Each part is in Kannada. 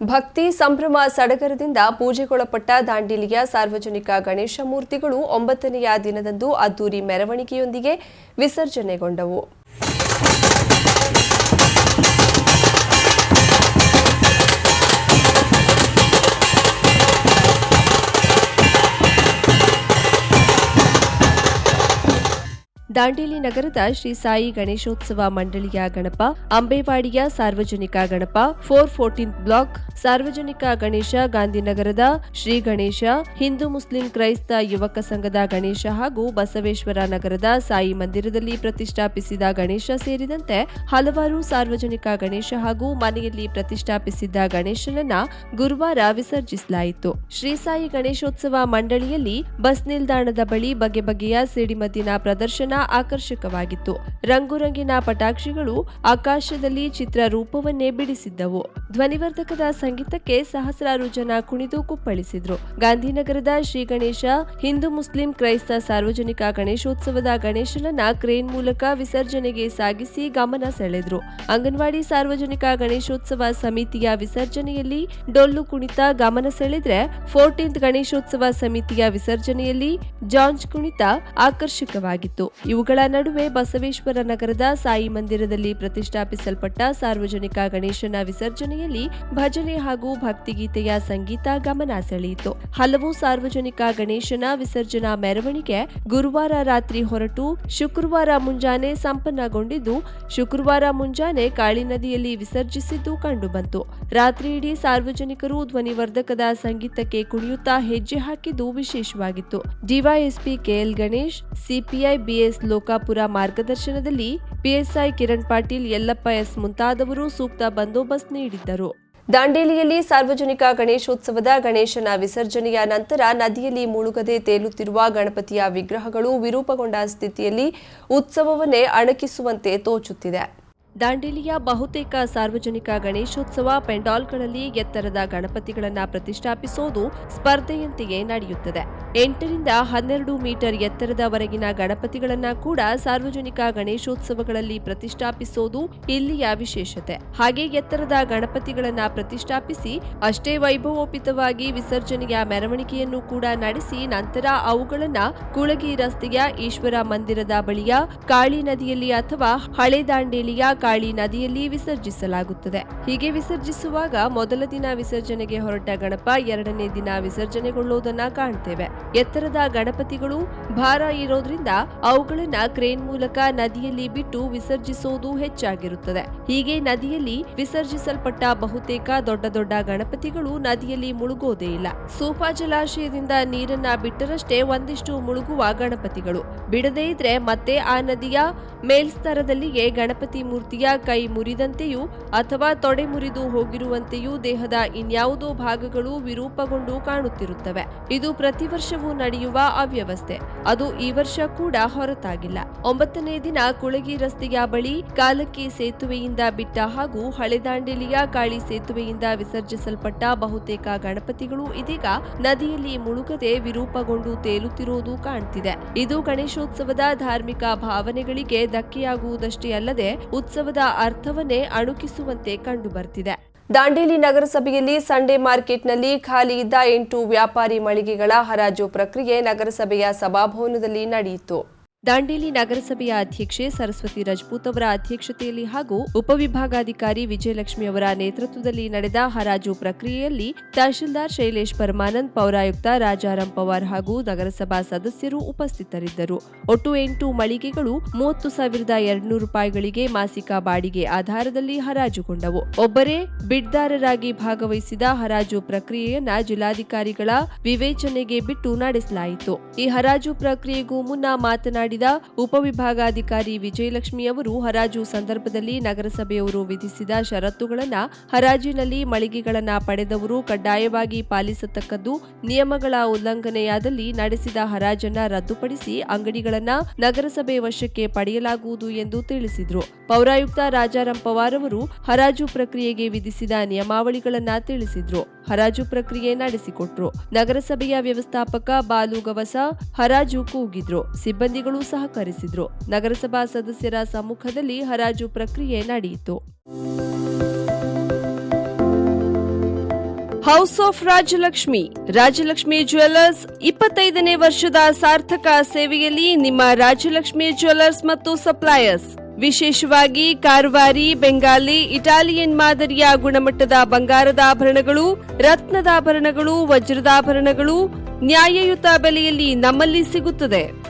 ಭಕ್ತಿ ಸಂಭ್ರಮ ಸಡಗರದಿಂದ ಪೂಜೆಗೊಳಪಟ್ಟ ದಾಂಡೇಲಿಯ ಸಾರ್ವಜನಿಕ ಗಣೇಶ ಮೂರ್ತಿಗಳು ಒಂಬತ್ತನೆಯ ದಿನದಂದು ಅದ್ದೂರಿ ಮೆರವಣಿಗೆಯೊಂದಿಗೆ ವಿಸರ್ಜನೆಗೊಂಡವು. ದಾಂಡೇಲಿ ನಗರದ ಶ್ರೀ ಸಾಯಿ ಗಣೇಶೋತ್ಸವ ಮಂಡಳಿಯ ಗಣಪ, ಅಂಬೇವಾಡಿಯ ಸಾರ್ವಜನಿಕ ಗಣಪ, ಫೋರ್ ಫೋರ್ಟೀನ್ ಬ್ಲಾಕ್ ಸಾರ್ವಜನಿಕ ಗಣೇಶ, ಗಾಂಧಿನಗರದ ಶ್ರೀ ಗಣೇಶ, ಹಿಂದೂ ಮುಸ್ಲಿಂ ಕ್ರೈಸ್ತ ಯುವಕ ಸಂಘದ ಗಣೇಶ ಹಾಗೂ ಬಸವೇಶ್ವರ ನಗರದ ಸಾಯಿ ಮಂದಿರದಲ್ಲಿ ಪ್ರತಿಷ್ಠಾಪಿಸಿದ ಗಣೇಶ ಸೇರಿದಂತೆ ಹಲವಾರು ಸಾರ್ವಜನಿಕ ಗಣೇಶ ಹಾಗೂ ಮನೆಯಲ್ಲಿ ಪ್ರತಿಷ್ಠಾಪಿಸಿದ್ದ ಗಣೇಶನನ್ನ ಗುರುವಾರ ವಿಸರ್ಜಿಸಲಾಯಿತು. ಶ್ರೀ ಸಾಯಿ ಗಣೇಶೋತ್ಸವ ಮಂಡಳಿಯಲ್ಲಿ ಬಸ್ ನಿಲ್ದಾಣದ ಬಳಿ ಬಗೆ ಬಗೆಯ ಸಿಡಿಮದ್ದಿನ ಪ್ರದರ್ಶನ ಆಕರ್ಷಕವಾಗಿತ್ತು. ರಂಗುರಂಗಿನ ಪಟಾಕ್ಷಿಗಳು ಆಕಾಶದಲ್ಲಿ ಚಿತ್ರ ರೂಪವನ್ನೇ ಬಿಡಿಸಿದ್ದವು. ಧ್ವನಿವರ್ಧಕದ ಸಂಗೀತಕ್ಕೆ ಸಹಸ್ರಾರು ಜನ ಕುಣಿದು ಕುಪ್ಪಳಿಸಿದ್ರು. ಗಾಂಧಿನಗರದ ಶ್ರೀ ಗಣೇಶ, ಹಿಂದೂ ಮುಸ್ಲಿಂ ಕ್ರೈಸ್ತ ಸಾರ್ವಜನಿಕ ಗಣೇಶೋತ್ಸವದ ಗಣೇಶನನ್ನ ಕ್ರೇನ್ ಮೂಲಕ ವಿಸರ್ಜನೆಗೆ ಸಾಗಿಸಿ ಗಮನ ಸೆಳೆದ್ರು. ಅಂಗನವಾಡಿ ಸಾರ್ವಜನಿಕ ಗಣೇಶೋತ್ಸವ ಸಮಿತಿಯ ವಿಸರ್ಜನೆಯಲ್ಲಿ ಡೊಳ್ಳು ಕುಣಿತ ಗಮನ ಸೆಳೆದ್ರೆ ಫೋರ್ಟೀನ್ತ್ ಗಣೇಶೋತ್ಸವ ಸಮಿತಿಯ ವಿಸರ್ಜನೆಯಲ್ಲಿ ಜಾಂಜ್ ಕುಣಿತ ಆಕರ್ಷಕವಾಗಿತ್ತು. ಇವುಗಳ ನಡುವೆ ಬಸವೇಶ್ವರ ನಗರದ ಸಾಯಿ ಮಂದಿರದಲ್ಲಿ ಪ್ರತಿಷ್ಠಾಪಿಸಲ್ಪಟ್ಟ ಸಾರ್ವಜನಿಕ ಗಣೇಶನ ವಿಸರ್ಜನೆಯಲ್ಲಿ ಭಜನೆ ಹಾಗೂ ಭಕ್ತಿಗೀತೆಯ ಸಂಗೀತ ಗಮನ ಸೆಳೆಯಿತು. ಹಲವು ಸಾರ್ವಜನಿಕ ಗಣೇಶನ ವಿಸರ್ಜನಾ ಮೆರವಣಿಗೆ ಗುರುವಾರ ರಾತ್ರಿ ಹೊರಟು ಶುಕ್ರವಾರ ಮುಂಜಾನೆ ಸಂಪನ್ನಗೊಂಡಿದ್ದು, ಶುಕ್ರವಾರ ಮುಂಜಾನೆ ಕಾಳಿ ನದಿಯಲ್ಲಿ ವಿಸರ್ಜಿಸಿದ್ದು ಕಂಡುಬಂತು. ರಾತ್ರಿಯಿಡೀ ಸಾರ್ವಜನಿಕರು ಧ್ವನಿವರ್ಧಕದ ಸಂಗೀತಕ್ಕೆ ಕುಣಿಯುತ್ತಾ ಹೆಜ್ಜೆ ಹಾಕಿದ್ದು ವಿಶೇಷವಾಗಿತ್ತು. DYSP KL Ganesh, CPI BS Lokapur ಮಾರ್ಗದರ್ಶನದಲ್ಲಿ ಪಿಎಸ್ಐ ಕಿರಣ್ ಪಾಟೀಲ್, ಯಲ್ಲಪ್ಪ ಎಸ್ ಮುಂತಾದವರು ಸೂಕ್ತ ಬಂದೋಬಸ್ತ್ ನೀಡಿದ್ದರು. ದಾಂಡೇಲಿಯಲ್ಲಿ ಸಾರ್ವಜನಿಕ ಗಣೇಶೋತ್ಸವದ ಗಣೇಶನ ವಿಸರ್ಜನೆಯ ನಂತರ ನದಿಯಲ್ಲಿ ಮುಳುಗದೆ ತೇಲುತ್ತಿರುವ ಗಣಪತಿಯ ವಿಗ್ರಹಗಳು ವಿರೂಪಗೊಂಡ ಸ್ಥಿತಿಯಲ್ಲಿ ಉತ್ಸವವನ್ನೇ ಅಣಕಿಸುವಂತೆ ತೋಚುತ್ತಿದೆ. ದಾಂಡೇಲಿಯ ಬಹುತೇಕ ಸಾರ್ವಜನಿಕ ಗಣೇಶೋತ್ಸವ ಪೆಂಡಾಲ್ಗಳಲ್ಲಿ ಎತ್ತರದ ಗಣಪತಿಗಳನ್ನು ಪ್ರತಿಷ್ಠಾಪಿಸೋದು ಸ್ಪರ್ಧೆಯಂತೆಯೇ ನಡೆಯುತ್ತದೆ. ಎಂಟರಿಂದ ಹನ್ನೆರಡು ಮೀಟರ್ ಎತ್ತರದವರೆಗಿನ ಗಣಪತಿಗಳನ್ನು ಕೂಡ ಸಾರ್ವಜನಿಕ ಗಣೇಶೋತ್ಸವಗಳಲ್ಲಿ ಪ್ರತಿಷ್ಠಾಪಿಸೋದು ಇಲ್ಲಿಯ ವಿಶೇಷತೆ. ಹಾಗೆ ಎತ್ತರದ ಗಣಪತಿಗಳನ್ನು ಪ್ರತಿಷ್ಠಾಪಿಸಿ ಅಷ್ಟೇ ವೈಭವೋಪಿತವಾಗಿ ವಿಸರ್ಜನೆಯ ಮೆರವಣಿಗೆಯನ್ನು ಕೂಡ ನಡೆಸಿ ನಂತರ ಅವುಗಳನ್ನು ಕುಳಗಿ ರಸ್ತೆಯ ಈಶ್ವರ ಮಂದಿರದ ಬಳಿಯ ಕಾಳಿ ನದಿಯಲ್ಲಿ ಅಥವಾ ಹಳೆ ದಾಂಡೇಲಿಯ ಕಾಳಿ ನದಿಯಲ್ಲಿ ವಿಸರ್ಜಿಸಲಾಗುತ್ತದೆ. ಹೀಗೆ ವಿಸರ್ಜಿಸುವಾಗ ಮೊದಲ ದಿನ ವಿಸರ್ಜನೆಗೆ ಹೊರಟ ಗಣಪ ಎರಡನೇ ದಿನ ವಿಸರ್ಜನೆಗೊಳ್ಳುವುದನ್ನ ಕಾಣ್ತೇವೆ. ಎತ್ತರದ ಗಣಪತಿಗಳು ಭಾರ ಇರೋದ್ರಿಂದ ಅವುಗಳನ್ನ ಕ್ರೇನ್ ಮೂಲಕ ನದಿಯಲ್ಲಿ ಬಿಟ್ಟು ವಿಸರ್ಜಿಸೋದು ಹೆಚ್ಚಾಗಿರುತ್ತದೆ. ಹೀಗೆ ನದಿಯಲ್ಲಿ ವಿಸರ್ಜಿಸಲ್ಪಟ್ಟ ಬಹುತೇಕ ದೊಡ್ಡ ದೊಡ್ಡ ಗಣಪತಿಗಳು ನದಿಯಲ್ಲಿ ಮುಳುಗೋದೇ ಇಲ್ಲ. ಸೋಫಾ ಜಲಾಶಯದಿಂದ ನೀರನ್ನ ಬಿಟ್ಟರಷ್ಟೇ ಒಂದಿಷ್ಟು ಮುಳುಗುವ ಗಣಪತಿಗಳು. ಬಿಡದೇ ಇದ್ರೆ ಮತ್ತೆ ಆ ನದಿಯ ಮೇಲ್ಸ್ತರದಲ್ಲಿಯೇ ಗಣಪತಿ ಮೂರ್ತಿಯ ಕೈ ಮುರಿದಂತೆಯೂ ಅಥವಾ ತೊಡೆ ಮುರಿದು ಹೋಗಿರುವಂತೆಯೂ ದೇಹದ ಇನ್ಯಾವುದೋ ಭಾಗಗಳು ವಿರೂಪಗೊಂಡು ಕಾಣುತ್ತಿರುತ್ತವೆ. ಇದು ಪ್ರತಿ ವರ್ಷವೂ ನಡೆಯುವ ಅವ್ಯವಸ್ಥೆ. ಅದು ಈ ವರ್ಷ ಕೂಡ ಹೊರತಾಗಿಲ್ಲ. ಒಂಬತ್ತನೇ ದಿನ ಕುಳಗಿ ರಸ್ತೆಯ ಬಳಿ ಕಾಲಕ್ಕಿ ಸೇತುವೆಯಿಂದ ಬಿಟ್ಟ ಹಾಗೂ ಹಳೆದಾಂಡೇಲಿಯ ಕಾಳಿ ಸೇತುವೆಯಿಂದ ವಿಸರ್ಜಿಸಲ್ಪಟ್ಟ ಬಹುತೇಕ ಗಣಪತಿಗಳು ಇದೀಗ ನದಿಯಲ್ಲಿ ಮುಳುಗದೆ ವಿರೂಪಗೊಂಡು ತೇಲುತ್ತಿರುವುದು ಕಾಣ್ತಿದೆ. ಇದು ಗಣೇಶೋತ್ಸವದ ಧಾರ್ಮಿಕ ಭಾವನೆಗಳಿಗೆ ಧಕ್ಕೆಯಾಗುವುದಷ್ಟೇ ಅಲ್ಲದೆ ಉತ್ಸವದ ಅರ್ಥವನ್ನೇ ಅಣುಕಿಸುವಂತೆ ಕಂಡುಬರ್ತಿದೆ. ದಾಂಡೇಲಿ ನಗರಸಭೆಯಲ್ಲಿ ಸಂಡೇ ಮಾರ್ಕೆಟ್ನಲ್ಲಿ ಖಾಲಿ ಇದ್ದ ಎಂಟು ವ್ಯಾಪಾರಿ ಮಳಿಗೆಗಳ ಹರಾಜು ಪ್ರಕ್ರಿಯೆ ನಗರಸಭೆಯ ಸಭಾಭವನದಲ್ಲಿ ನಡೆಯಿತು. ದಾಂಡೇಲಿ ನಗರಸಭೆಯ ಅಧ್ಯಕ್ಷೆ ಸರಸ್ವತಿ ರಜಪೂತ್ ಅವರ ಅಧ್ಯಕ್ಷತೆಯಲ್ಲಿ ಹಾಗೂ ಉಪವಿಭಾಗಾಧಿಕಾರಿ ವಿಜಯಲಕ್ಷ್ಮಿ ಅವರ ನೇತೃತ್ವದಲ್ಲಿ ನಡೆದ ಹರಾಜು ಪ್ರಕ್ರಿಯೆಯಲ್ಲಿ ತಹಶೀಲ್ದಾರ್ ಶೈಲೇಶ್ ಪರಮಾನಂದ್, ಪೌರಾಯುಕ್ತ ರಾಜಾರಾಮ್ ಪವಾರ್ ಹಾಗೂ ನಗರಸಭಾ ಸದಸ್ಯರು ಉಪಸ್ಥಿತರಿದ್ದರು. ಒಟ್ಟು ಎಂಟು ಮಳಿಗೆಗಳು ಮೂವತ್ತು ಸಾವಿರದ ಎರಡ್ನೂರು ರೂಪಾಯಿಗಳಿಗೆ ಮಾಸಿಕ ಬಾಡಿಗೆ ಆಧಾರದಲ್ಲಿ ಹರಾಜುಗೊಂಡವು. ಒಬ್ಬರೇ ಬಿಡ್ದಾರರಾಗಿ ಭಾಗವಹಿಸಿದ ಹರಾಜು ಪ್ರಕ್ರಿಯೆಯನ್ನ ಜಿಲ್ಲಾಧಿಕಾರಿಗಳ ವಿವೇಚನೆಗೆ ಬಿಟ್ಟು ನಡೆಸಲಾಯಿತು. ಈ ಹರಾಜು ಪ್ರಕ್ರಿಯೆಗೂ ಮುನ್ನ ಮಾತನಾಡಿದ ಉಪವಿಭಾಗಾಧಿಕಾರಿ ವಿಜಯಲಕ್ಷ್ಮಿ ಅವರು ಹರಾಜು ಸಂದರ್ಭದಲ್ಲಿ ನಗರಸಭೆಯವರು ವಿಧಿಸಿದ ಷರತ್ತುಗಳನ್ನು ಹರಾಜಿನಲ್ಲಿ ಮಳಿಗೆಗಳನ್ನು ಪಡೆದವರು ಕಡ್ಡಾಯವಾಗಿ ಪಾಲಿಸತಕ್ಕದ್ದು ನಿಯಮಗಳ ಉಲ್ಲಂಘನೆಯಾದಲ್ಲಿ ನಡೆಸಿದ ಹರಾಜನ್ನ ರದ್ದುಪಡಿಸಿ ಅಂಗಡಿಗಳನ್ನು ನಗರಸಭೆ ವಶಕ್ಕೆ ಪಡೆಯಲಾಗುವುದು ಎಂದು ತಿಳಿಸಿದರು. ಪೌರಾಯುಕ್ತ ರಾಜಾರಾಮ್ ಪವಾರ್ ಅವರು ಹರಾಜು ಪ್ರಕ್ರಿಯೆಗೆ ವಿಧಿಸಿದ ನಿಯಮಾವಳಿಗಳನ್ನು ತಿಳಿಸಿದ್ರು. ಹರಾಜು ಪ್ರಕ್ರಿಯೆ ನಡೆಸಿಕೊಟ್ರು. ನಗರಸಭೆಯ ವ್ಯವಸ್ಥಾಪಕ ಬಾಲು ಗವಸ ಹರಾಜು ಕೂಗಿದ್ರು. ಸಿಬ್ಬಂದಿಗಳು ಸಹಕರಿಸಿದ್ರು. ನಗರಸಭಾ ಸದಸ್ಯರ ಸಮ್ಮುಖದಲ್ಲಿ ಹರಾಜು ಪ್ರಕ್ರಿಯೆ ನಡೆಯಿತು. House of Rajalakshmi. Rajalakshmi jewellers ಇಪ್ಪತ್ತೈದನೇ ವರ್ಷದ ಸಾರ್ಥಕ ಸೇವೆಯಲ್ಲಿ ನಿಮ್ಮ ರಾಜಲಕ್ಷ್ಮಿ ಜ್ಯುವೆಲ್ಲರ್ಸ್ ಮತ್ತು ಸಪ್ಲೈಯರ್ಸ್. ವಿಶೇಷವಾಗಿ ಕಾರ್ವಾರಿ, ಬೆಂಗಾಲಿ, ಇಟಾಲಿಯನ್ ಮಾದರಿಯ ಗುಣಮಟ್ಟದ ಬಂಗಾರದ ಆಭರಣಗಳು, ರತ್ನದ ಆಭರಣಗಳು ವಜ್ರದಾಭರಣಗಳು ನ್ಯಾಯಯುತ ಬೆಲೆಯಲ್ಲಿ ನಮ್ಮಲ್ಲಿ ಸಿಗುತ್ತದೆ.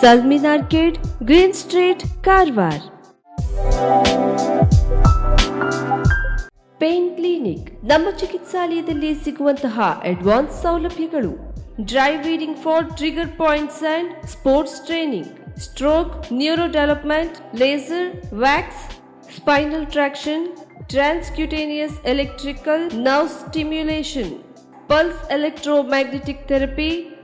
ಸಲ್ಮಿನ್ arcade green street Karwar pain clinic ನಮ್ಮ ಚಿಕಿತ್ಸಾಲಯದಲ್ಲಿ ಸಿಗುವಂತಹ ಅಡ್ವಾನ್ಸ್ ಸೌಲಭ್ಯಗಳು dry needling for trigger points and sports training stroke neuro development laser wax spinal traction transcutaneous electrical nerve stimulation, pulse electromagnetic therapy,